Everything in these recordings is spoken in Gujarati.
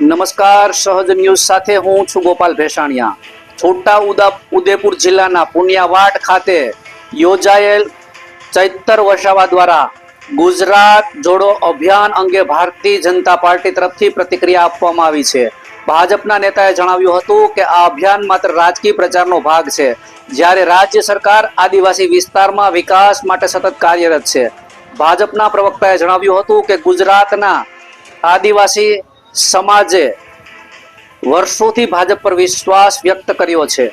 નમસ્કાર, સહજ ન્યૂઝ સાથે હું છું ગોપાલ ભેસાણિયા. છોટા ઉદા ઉદેપુર જિલ્લાના પુનિયાવાડ ખાતે યોજાયેલ ચૈતર વસાવા દ્વારા ગુજરાત જોડો અભિયાન અંગે ભારતીય જનતા પાર્ટી તરફથી પ્રતિક્રિયા આપવામાં આવી છે. ભાજપના નેતાએ જણાવ્યું હતું કે આ અભિયાન માત્ર રાજકીય પ્રચારનો ભાગ છે. જ્યારે રાજ્ય સરકાર આદિવાસી વિસ્તારમાં વિકાસ માટે સતત કાર્યરત છે. ભાજપના પ્રવક્તાએ જણાવ્યું હતું કે ગુજરાતના આદિવાસી સમાજે વર્ષોથી ભાજપ પર વિશ્વાસ વ્યક્ત કર્યો છે.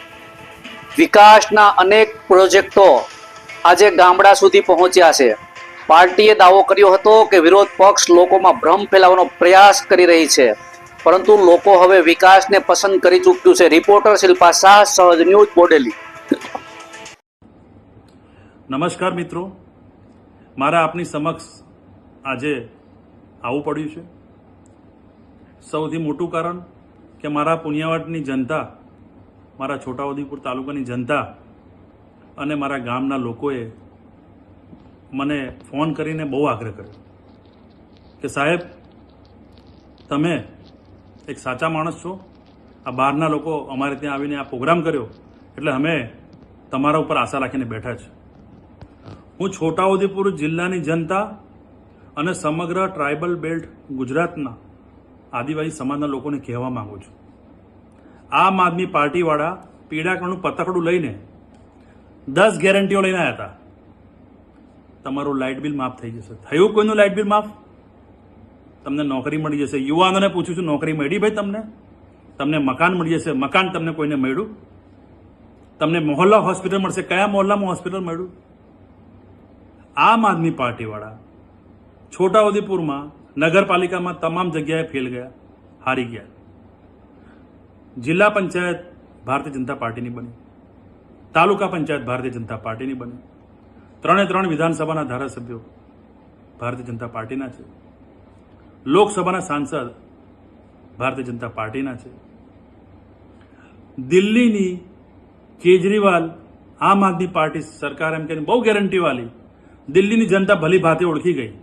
વિકાસના અનેક પ્રોજેક્ટો આજે ગામડા સુધી પહોંચ્યા છે. પાર્ટીએ દાવો કર્યો હતો કે વિરોધ પક્ષ લોકોમાં ભ્રમ ફેલાવવાનો પ્રયાસ કરી રહી છે. પરંતુ લોકો હવે વિકાસને પસંદ કરી ચૂક્યું છે. રિપોર્ટર શિલ્પા શાહ, સહજ ન્યૂઝ, બોડેલી. નમસ્કાર મિત્રો. મારા આપની સમક્ષ આજે આવવું પડ્યું છે. સૌથી મોટું કારણ કે મારા પુણ્યવાટની જનતા, મારા છોટાઉદેપુર તાલુકાની જનતા અને મારા ગામના લોકોએ મને ફોન કરીને બહુ આગ્રહ કર્યો કે સાહેબ, તમે એક સાચા માણસ છો. આ બહારના લોકો અમારે ત્યાં આવીને આ પ્રોગ્રામ કર્યો એટલે અમે તમારા ઉપર આશા રાખીને બેઠા છે હું છોટાઉદેપુર જિલ્લાની જનતા અને સમગ્ર ટ્રાઇબલ બેલ્ટ ગુજરાતના આદિવાસી સમાજના લોકોને કહેવા માંગુ છું. આમ આદમી પાર્ટીવાળા પીડાકણનું પતકડું લઈને દસ ગેરંટીઓ લઈને આવ્યા હતા. તમારું લાઇટ બિલ માફ થઈ જશે. થયું કોઈનું લાઇટ બિલ માફ? તમને નોકરી મળી જશે. યુવાનોને પૂછું છું, નોકરી મળી ભાઈ તમને? તમને મકાન મળી જશે. મકાન તમને કોઈને મળ્યું? તમને મોહલ્લા હોસ્પિટલ મળશે. કયા મોહલ્લામાં હોસ્પિટલ મળ્યું? આમ આદમી પાર્ટીવાળા છોટાઉદેપુરમાં નગરપાલિકામાં તમામ જગ્યાએ ફેલ ગયા, હારી ગયા. જિલ્લા પંચાયત ભારતીય જનતા પાર્ટીની બની. તાલુકા પંચાયત ભારતીય જનતા પાર્ટીની બની. ત્રણે ત્રણ વિધાનસભાના ધારાસભ્યો ભારતીય જનતા પાર્ટીના છે. લોકસભાના સાંસદ ભારતીય જનતા પાર્ટીના છે. દિલ્હીની કેજરીવાલ આમ આદમી પાર્ટી સરકાર એમ કે બહુ ગેરંટીવાળી દિલ્હીની જનતા ભલી ભાતે ઓળખી ગઈ.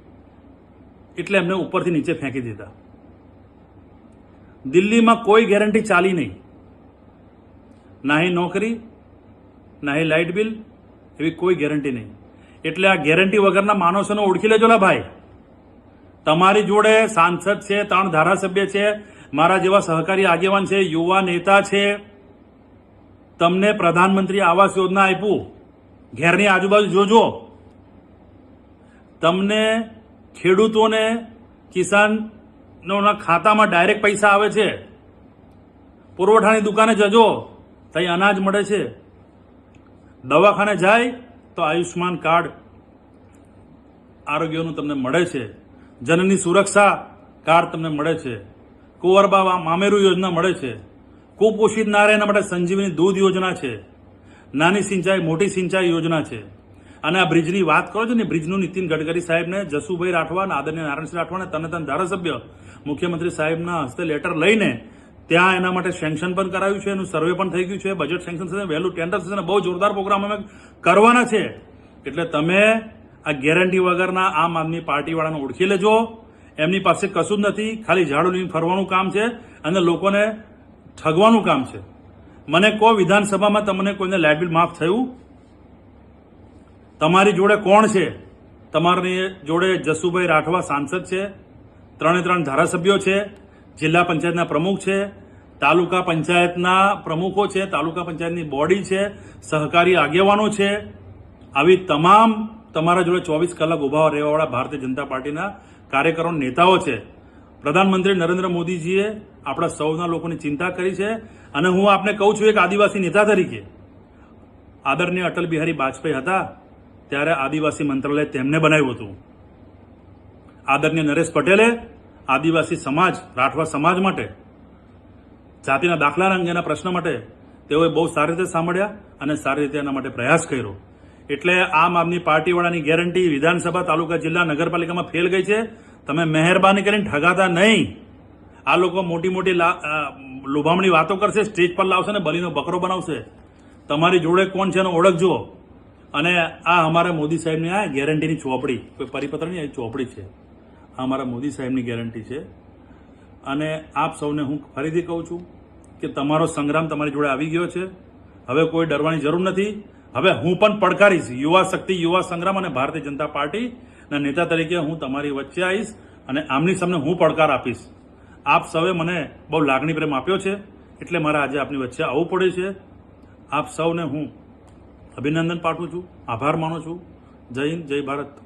એટલે એમને ઉપરથી નીચે ફેંકી દીધા. દિલ્હીમાં કોઈ ગેરંટી ચાલી નહીં. નાહી નોકરી નાહી લાઇટ બિલ, એવી કોઈ ગેરંટી નહીં. એટલે આ ગેરંટી વગરના માણસોને ઓળખી લેજો ને ભાઈ. તમારી જોડે સાંસદ છે, ત્રણ ધારાસભ્ય છે, મારા જેવા સહકારી આગેવાન છે, યુવા નેતા છે. તમને પ્રધાનમંત્રી આવાસ યોજના આપ્યું. ઘેરની આજુબાજુ જોજો. તમને ખેડૂતોને કિસાનોના ખાતામાં ડાયરેક્ટ પૈસા આવે છે. પુરવઠાની દુકાને જજો ત્યાં અનાજ મળે છે. દવાખાને જાય, તો આયુષ્માન કાર્ડ આરોગ્યનું તમને મળે છે. જનની સુરક્ષા કાર્ડ તમને મળે છે. કુંવરબા મામેરુ યોજના મળે છે. કુપોષિત નારાયણ માટે સંજીવની દૂધ યોજના છે. નાની સિંચાઈ, મોટી સિંચાઈ યોજના છે. અને આ બ્રિજની વાત કરો છો ને, બ્રિજનું નીતિન ગડકરી સાહેબને, જસુભાઈ રાઠવા અને આદરણીય નારાયણસિંહ રાઠવાને તને તન ધારાસભ્ય, મુખ્યમંત્રી સાહેબના હસ્તે લેટર લઈને ત્યાં એના માટે સેન્કશન પણ કરાયું છે, એનું સર્વે પણ થઈ ગયું છે, બજેટ સેન્કશન થશે વહેલું ટેન્ડર થશે અને બહુ જોરદાર પ્રોગ્રામ અમે કરવાના છે. એટલે તમે આ ગેરંટી વગરના આમ આદમી પાર્ટીવાળાને ઓળખી લેજો. એમની પાસે કશું જ નથી, ખાલી ઝાડુ લઈને ફરવાનું કામ છે અને લોકોને ઠગવાનું કામ છે. મને કહો, વિધાનસભામાં તમને કોઈને લાઇટ બિલ માફ થયું? તમારી જોડે કોણ છે? તમારી જોડે જસુભાઈ રાઠવા સાંસદ છે, ત્રણે ત્રણ ધારાસભ્યો છે, જિલ્લા પંચાયતના પ્રમુખ છે, તાલુકા પંચાયતના પ્રમુખો છે, તાલુકા પંચાયતની બોડી છે, સહકારી આગેવાનો છે. આવી તમામ તમારા જોડે ચોવીસ કલાક ઊભા રહેવાવાળા ભારતીય જનતા પાર્ટીના કાર્યકરો નેતાઓ છે. પ્રધાનમંત્રી નરેન્દ્ર મોદીજીએ આપણા સૌના લોકોની ચિંતા કરી છે અને હું આપને કહું છું એક આદિવાસી નેતા તરીકે. આદરણીય અટલ બિહારી વાજપેયી હતા. ત્યારે આદિવાસી મંત્રાલય તેમને બનાવ્યું હતું. આદરણીય નરેશ પટેલે આદિવાસી સમાજ, રાઠવા સમાજ માટે, જાતિના દાખલા અંગેના પ્રશ્ન માટે તેઓએ બહુ સારી રીતે સાંભળ્યા અને સારી રીતે એના માટે પ્રયાસ કર્યો. એટલે આમ આદમી પાર્ટીવાળાની ગેરંટી વિધાનસભા, તાલુકા, જિલ્લા, નગરપાલિકામાં ફેલ ગઈ છે. તમે મહેરબાની કરીને ઠગાતા નહીં. આ લોકો મોટી મોટી લોભામણી વાતો કરશે, સ્ટેજ પર લાવશે ને બલીનો બકરો બનાવશે. તમારી જોડે કોણ છે એનો ઓળખજો અને આ અમારા મોદી સાહેબની આ ગેરંટીની ચોપડી, કોઈ પરિપત્ર નહીં ચોપડી છે. આ અમારા મોદી સાહેબની ગેરંટી છે. અને આપ સૌને હું ફરીથી કહું છું કે તમારો સંગ્રામ તમારી જોડે આવી ગયો છે. હવે કોઈ ડરવાની જરૂર નથી. હવે હું પણ પડકારીશ. યુવા શક્તિ, યુવા સંગ્રામ અને ભારતીય જનતા પાર્ટીના નેતા તરીકે હું તમારી વચ્ચે આવીશ અને આમની સામે હું પડકાર આપીશ. આપ સૌએ મને બહુ લાગણી પ્રેમ આપ્યો છે. એટલે મારે આજે આપની વચ્ચે આવવું પડે છે. આપ સૌને હું અભિનંદન પાઠવું છું. આભાર માનું છું. જય હિન્દ જય ભારત.